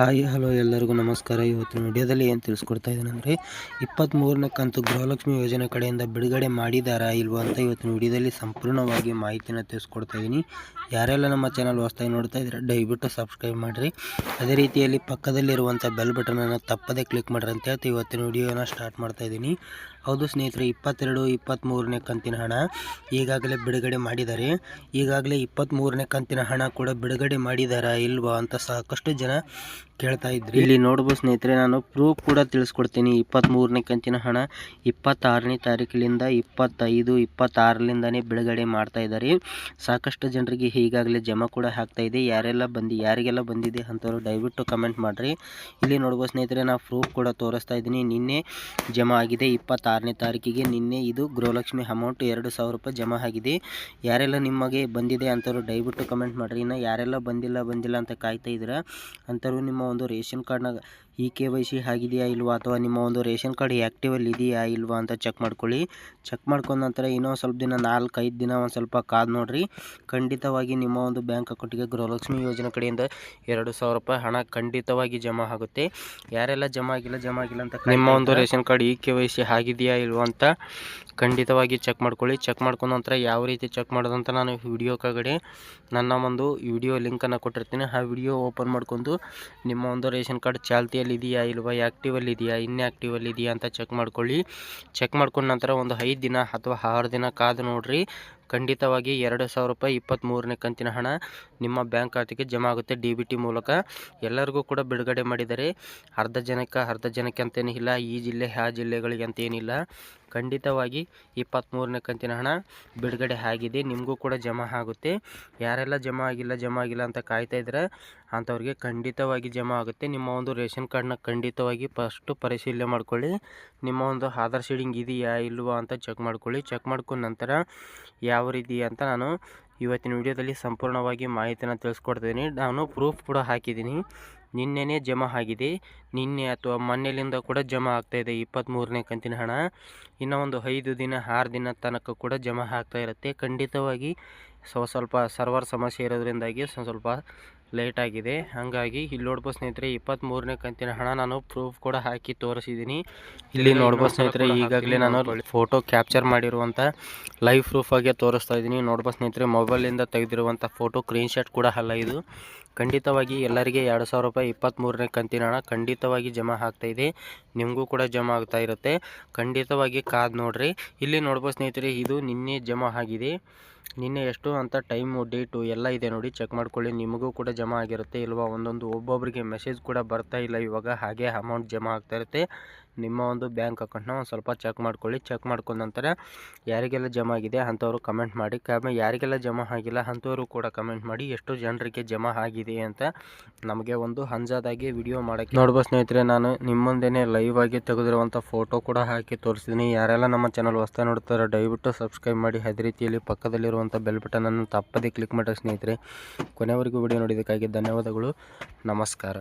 Hi, hello ಎಲ್ಲರಿಗೂ ನಮಸ್ಕಾರ. ಇವತ್ತಿನ ವಿಡಿಯೋದಲ್ಲಿ ಏನು ತಿಳಿಸ್ಕೊಡ್ತಾ ಇದ್ದೀನಿ ಅಂದರೆ ಇಪ್ಪತ್ತ್ಮೂರನೇ ಕಂತು ಗೃಹಲಕ್ಷ್ಮಿ ಯೋಜನೆ ಕಡೆಯಿಂದ ಬಿಡುಗಡೆ ಮಾಡಿದಾರಾ ಇಲ್ವಾ ಅಂತ ಇವತ್ತಿನ ವಿಡಿಯೋದಲ್ಲಿ ಸಂಪೂರ್ಣವಾಗಿ ಮಾಹಿತಿನ ತಿಳಿಸ್ಕೊಡ್ತಾ ಇದ್ದೀನಿ. ಯಾರೆಲ್ಲ ನಮ್ಮ ಚಾನಲ್ ಹೊಸ್ದಾಗಿ ನೋಡ್ತಾ ಇದ್ರೆ ದಯವಿಟ್ಟು ಸಬ್ಸ್ಕ್ರೈಬ್ ಮಾಡಿರಿ. ಅದೇ ರೀತಿಯಲ್ಲಿ ಪಕ್ಕದಲ್ಲಿರುವಂಥ ಬೆಲ್ ಬಟನನ್ನು ತಪ್ಪದೇ ಕ್ಲಿಕ್ ಮಾಡ್ರಿ ಅಂತ ಹೇಳ್ತಾ ಇವತ್ತಿನ ವಿಡಿಯೋನ ಸ್ಟಾರ್ಟ್ ಮಾಡ್ತಾ ಇದ್ದೀನಿ. ಹೌದು ಸ್ನೇಹಿತರೆ, ಇಪ್ಪತ್ತೆರಡು ಇಪ್ಪತ್ತ್ಮೂರನೇ ಕಂತಿನ ಹಣ ಈಗಾಗಲೇ ಬಿಡುಗಡೆ ಮಾಡಿದ್ದಾರೆ. ಈಗಾಗಲೇ ಇಪ್ಪತ್ತ್ಮೂರನೇ ಕಂತಿನ ಹಣ ಕೂಡ ಬಿಡುಗಡೆ ಮಾಡಿದಾರ ಇಲ್ವಾ ಅಂತ ಸಾಕಷ್ಟು ಜನ ಕೇಳ್ತಾ ಇದ್ರಿ. ಇಲ್ಲಿ ನೋಡ್ಬೋದು ಸ್ನೇಹಿತರೆ, ನಾನು ಪ್ರೂಫ್ ಕೂಡ ತಿಳಿಸ್ಕೊಡ್ತೀನಿ. ಇಪ್ಪತ್ತ್ಮೂರನೇ ಕಂತಿನ ಹಣ ಇಪ್ಪತ್ತಾರನೇ ತಾರೀಕಿನಿಂದ ಇಪ್ಪತ್ತೈದು, ಇಪ್ಪತ್ತಾರರಿಂದನೇ ಬಿಡುಗಡೆ ಮಾಡ್ತಾ ಇದ್ದಾರೆ. ಸಾಕಷ್ಟು ಜನರಿಗೆ ಈಗಾಗಲೇ ಜಮಾ ಕೂಡ ಹಾಕ್ತಾ ಇದೆ. ಯಾರೆಲ್ಲ ಬಂದು, ಯಾರಿಗೆಲ್ಲ ಬಂದಿದೆ ಅಂಥವ್ರು ದಯವಿಟ್ಟು ಕಮೆಂಟ್ ಮಾಡಿರಿ. ಇಲ್ಲಿ ನೋಡ್ಬೋದು ಸ್ನೇಹಿತರೆ ನಾನು ಪ್ರೂಫ್ ಕೂಡ ತೋರಿಸ್ತಾ ಇದ್ದೀನಿ. ನಿನ್ನೆ ಜಮಾ ಆಗಿದೆ ಇಪ್ಪತ್ತಾರನೇ ತಾರೀಕಿಗೆ. ನಿನ್ನೆ ಇದು ಗೃಹಲಕ್ಷ್ಮಿ ಅಮೌಂಟ್ ಎರಡು ಸಾವಿರ ರೂಪಾಯಿ ಜಮಾ ಆಗಿದೆ. ಯಾರೆಲ್ಲ ನಿಮಗೆ ಬಂದಿದೆ ಅಂಥವ್ರು ದಯವಿಟ್ಟು ಕಮೆಂಟ್ ಮಾಡಿರಿ. ಇನ್ನು ಯಾರೆಲ್ಲ ಬಂದಿಲ್ಲ ಬಂದಿಲ್ಲ ಅಂತ ಕಾಯ್ತಾ ಇದ್ದೀರಾ ಅಂಥವ್ರು ನಿಮ್ಮ ಒಂದು ರೇಷನ್ ಕಾರ್ಡ್ನಾಗ ಇ ಕೆ ವೈ ಸಿ ಆಗಿದೆಯಾ ಇಲ್ವಾ ಅಥವಾ ನಿಮ್ಮ ಒಂದು ರೇಷನ್ ಕಾರ್ಡ್ ಆ್ಯಕ್ಟಿವಲ್ಲಿ ಇದೆಯಾ ಇಲ್ವಾ ಅಂತ ಚೆಕ್ ಮಾಡ್ಕೊಳ್ಳಿ. ಚೆಕ್ ಮಾಡ್ಕೊಂಡ ನಂತರ ಇನ್ನೂ ಸ್ವಲ್ಪ ದಿನ ನಾಲ್ಕೈದು ದಿನ ಒಂದು ಸ್ವಲ್ಪ ಕಾದು ನೋಡಿರಿ. ಖಂಡಿತವಾಗಿ ನಿಮ್ಮ ಒಂದು ಬ್ಯಾಂಕ್ ಅಕೌಂಟಿಗೆ ಗೃಹಲಕ್ಷ್ಮಿ ಯೋಜನೆ ಕಡೆಯಿಂದ ಎರಡು ಸಾವಿರ ರೂಪಾಯಿ ಹಣ ಖಂಡಿತವಾಗಿ ಜಮಾ ಆಗುತ್ತೆ. ಯಾರೆಲ್ಲ ಜಮಾ ಆಗಿಲ್ಲ ಜಮಾ ಆಗಿಲ್ಲ ಅಂತ ನಿಮ್ಮ ಒಂದು ration card E K Y C ಆಗಿದೆಯಾ ಇಲ್ವಾ ಅಂತ ಖಂಡಿತವಾಗಿ ಚೆಕ್ ಮಾಡ್ಕೊಳ್ಳಿ. ಚೆಕ್ ಮಾಡ್ಕೊಂಡ ನಂತರ ಯಾವ ರೀತಿ ಚೆಕ್ ಮಾಡೋದಂತ ನಾನು ವಿಡಿಯೋ ಕಡೆ ನನ್ನ ಒಂದು ವಿಡಿಯೋ ಲಿಂಕನ್ನು ಕೊಟ್ಟಿರ್ತೀನಿ. ಆ ವಿಡಿಯೋ ಓಪನ್ ಮಾಡ್ಕೊಂಡು ನಿಮ್ಮ ಒಂದು ರೇಷನ್ ಕಾರ್ಡ್ ಚಾಲ್ತಿಯಲ್ಲಿ ಇದೆಯಾ ಇಲ್ವಾ? ಆ್ಯಕ್ಟಿವಲ್ಲಿ ಇದೆಯಾ ಇನ್ಆ್ಯಕ್ಟಿವಲ್ಲಿ ಇದೆಯಾ ಅಂತ ಚೆಕ್ ಮಾಡ್ಕೊಳ್ಳಿ. ಚೆಕ್ ಮಾಡ್ಕೊಂಡ ನಂತರ ಒಂದು ಐದು ದಿನ ಅಥವಾ ಆರು ದಿನ ಕಾದು ನೋಡಿರಿ. ಖಂಡಿತವಾಗಿ ಎರಡು ಸಾವಿರ ರೂಪಾಯಿ ಇಪ್ಪತ್ತ್ಮೂರನೇ ಕಂತಿನ ಹಣ ನಿಮ್ಮ ಬ್ಯಾಂಕ್ ಖಾತೆಗೆ ಜಮಾ ಆಗುತ್ತೆ. ಡಿ ಬಿ ಟಿ ಮೂಲಕ ಎಲ್ಲರಿಗೂ ಕೂಡ ಬಿಡುಗಡೆ ಮಾಡಿದ್ದಾರೆ ಅರ್ಧ ಜನಕ್ಕೆ ಅರ್ಧ ಜನಕ್ಕೆ ಅಂತೇನಿಲ್ಲ ಈ ಜಿಲ್ಲೆ, ಆ ಜಿಲ್ಲೆಗಳಿಗೆ ಅಂತೇನಿಲ್ಲ ಖಂಡಿತವಾಗಿ ಇಪ್ಪತ್ತ್ಮೂರನೇ ಕಂತಿನ ಹಣ ಬಿಡುಗಡೆ ಆಗಿದೆ. ನಿಮಗೂ ಕೂಡ ಜಮಾ ಆಗುತ್ತೆ. ಯಾರೆಲ್ಲ ಜಮಾ ಆಗಿಲ್ಲ ಜಮಾ ಆಗಿಲ್ಲ ಅಂತ ಕಾಯ್ತಾ ಇದ್ರೆ ಅಂಥವ್ರಿಗೆ ಖಂಡಿತವಾಗಿ ಜಮಾ ಆಗುತ್ತೆ. ನಿಮ್ಮ ಒಂದು ರೇಷನ್ ಕಾರ್ಡ್ನ ಖಂಡಿತವಾಗಿ ಫಸ್ಟು ಪರಿಶೀಲನೆ ಮಾಡ್ಕೊಳ್ಳಿ. ನಿಮ್ಮ ಒಂದು ಆಧಾರ್ ಶೀಡಿಂಗ್ ಇದೆಯಾ, ಇಲ್ವಾ ಅಂತ ಚೆಕ್ ಮಾಡ್ಕೊಳ್ಳಿ. ಚೆಕ್ ಮಾಡ್ಕೊಂಡ ನಂತರ ಯಾವ ರೀತಿ ಅಂತ ನಾನು ಇವತ್ತಿನ ವಿಡಿಯೋದಲ್ಲಿ ಸಂಪೂರ್ಣವಾಗಿ ಮಾಹಿತಿಯನ್ನು ತಿಳಿಸ್ಕೊಡ್ತೀನಿ ನಾನು ಪ್ರೂಫ್ ಕೂಡ ಹಾಕಿದ್ದೀನಿ. ನಿನ್ನೆನೇ ಜಮಾ ಆಗಿದೆ. ನಿನ್ನೆ ಅಥವಾ ಮೊನ್ನೆಲಿಂದ ಕೂಡ ಜಮಾ ಆಗ್ತಾಯಿದೆ ಇಪ್ಪತ್ತ್ಮೂರನೇ ಕಂತಿನ ಹಣ. ಇನ್ನೂ ಒಂದು ಐದು ದಿನ, ಆರು ದಿನ ತನಕ ಕೂಡ ಜಮಾ ಆಗ್ತಾ ಇರುತ್ತೆ. ಖಂಡಿತವಾಗಿ ಸ್ವ ಸ್ವಲ್ಪ ಸರ್ವರ್ ಸಮಸ್ಯೆ ಇರೋದ್ರಿಂದಾಗಿ ಸ್ವಲ್ಪ ಲೇಟ್ ಆಗಿದೆ. ಹಾಗಾಗಿ ಇಲ್ಲಿ ನೋಡ್ಬೋದು ಸ್ನೇಹಿತರೆ ಇಪ್ಪತ್ತ್ಮೂರನೇ ಕಂತಿನ ಹಣ ನಾನು ಪ್ರೂಫ್ ಕೂಡ ಹಾಕಿ ತೋರಿಸಿದ್ದೀನಿ. ಇಲ್ಲಿ ನೋಡ್ಬೋದು ಸ್ನೇಹಿತರೆ ಈಗಾಗಲೇ ನಾನು ಫೋಟೋ ಕ್ಯಾಪ್ಚರ್ ಮಾಡಿರುವಂಥ ಲೈವ್ ಪ್ರೂಫ್ ಆಗಿ ತೋರಿಸ್ತಾ ಇದ್ದೀನಿ. ನೋಡ್ಬೋದು ಸ್ನೇಹಿತರೆ ಮೊಬೈಲಿಂದ ತೆಗೆದಿರುವಂಥ ಫೋಟೋ ಸ್ಕ್ರೀನ್ಶಾಟ್ ಕೂಡ ಅಲ್ಲ ಇದು. ಖಂಡಿತವಾಗಿ ಎಲ್ಲರಿಗೆ ಎರಡು ಸಾವಿರ ರೂಪಾಯಿ ಇಪ್ಪತ್ತ್ಮೂರನೇ ಕಂತಿನ ಹಣ ಖಂಡಿತವಾಗಿ ಜಮಾ ಆಗ್ತಾಯಿದೆ ನಿಮಗೂ ಕೂಡ ಜಮಾ ಆಗ್ತಾ ಇರುತ್ತೆ. ಖಂಡಿತವಾಗಿ ಕಾದು ನೋಡ್ರಿ. ಇಲ್ಲಿ ನೋಡ್ಬೋದು ಸ್ನೇಹಿತರೆ ಇದು ನಿನ್ನೆ ಜಮಾ ಆಗಿದೆ. ನಿನ್ನೆ ಎಷ್ಟು? ಅಂತ ಟೈಮು, ಡೇಟು ಎಲ್ಲ ಇದೆ ನೋಡಿ. ಚೆಕ್ ಮಾಡ್ಕೊಳ್ಳಿ. ನಿಮಗೂ ಕೂಡ ಜಮಾ ಆಗಿರುತ್ತೆ. ಇಲ್ವಾ, ಒಂದೊಂದು ಒಬ್ಬೊಬ್ಬರಿಗೆ ಮೆಸೇಜ್ ಕೂಡ ಬರ್ತಾ ಇಲ್ಲ. ಇವಾಗ ಹಾಗೆ ಅಮೌಂಟ್ ಜಮಾ ಆಗ್ತಾ ಇರುತ್ತೆ. ನಿಮ್ಮ ಒಂದು ಬ್ಯಾಂಕ್ ಅಕೌಂಟ್ನ ಒಂದು ಸ್ವಲ್ಪ ಚೆಕ್ ಮಾಡ್ಕೊಳ್ಳಿ. ಚೆಕ್ ಮಾಡ್ಕೊಂಡ ನಂತರ ಯಾರಿಗೆಲ್ಲ ಜಮಾ ಆಗಿದೆ ಅಂಥವ್ರು ಕಮೆಂಟ್ ಮಾಡಿ. ಕಮ್ಮಿ ಯಾರಿಗೆಲ್ಲ ಜಮಾ ಆಗಿಲ್ಲ ಅಂಥವರು ಕೂಡ ಕಮೆಂಟ್ ಮಾಡಿ ಎಷ್ಟು ಜನರಿಗೆ ಜಮಾ ಆಗಿದೆ ಅಂತ ನಮಗೆ ಒಂದು ಹಂಜಾದಾಗಿ ವಿಡಿಯೋ ಮಾಡಕ್ಕೆ. ನೋಡ್ಬೋದು ಸ್ನೇಹಿತರೆ, ನಾನು ನಿಮ್ಮ ಲೈವ್ ಆಗಿ ತೆಗೆದಿರುವಂಥ ಫೋಟೋ ಕೂಡ ಹಾಕಿ ತೋರಿಸಿದ್ದೀನಿ ಯಾರೆಲ್ಲ ನಮ್ಮ ಚಾನಲ್ ಹೊಸ್ತಾ ನೋಡ್ತಾರೆ ದಯವಿಟ್ಟು ಸಬ್ಸ್ಕ್ರೈಬ್ ಮಾಡಿ. ಅದೇ ರೀತಿಯಲ್ಲಿ ಪಕ್ಕದಲ್ಲಿರುವಂಥ ಬೆಲ್ ಬಟನನ್ನು ತಪ್ಪದೇ ಕ್ಲಿಕ್ ಮಾಡಿ ಸ್ನೇಹಿತರೆ. ಕೊನೆವರೆಗೂ ವಿಡಿಯೋ ನೋಡಿದ್ದಕ್ಕಾಗಿ ಧನ್ಯವಾದಗಳು. ನಮಸ್ಕಾರ.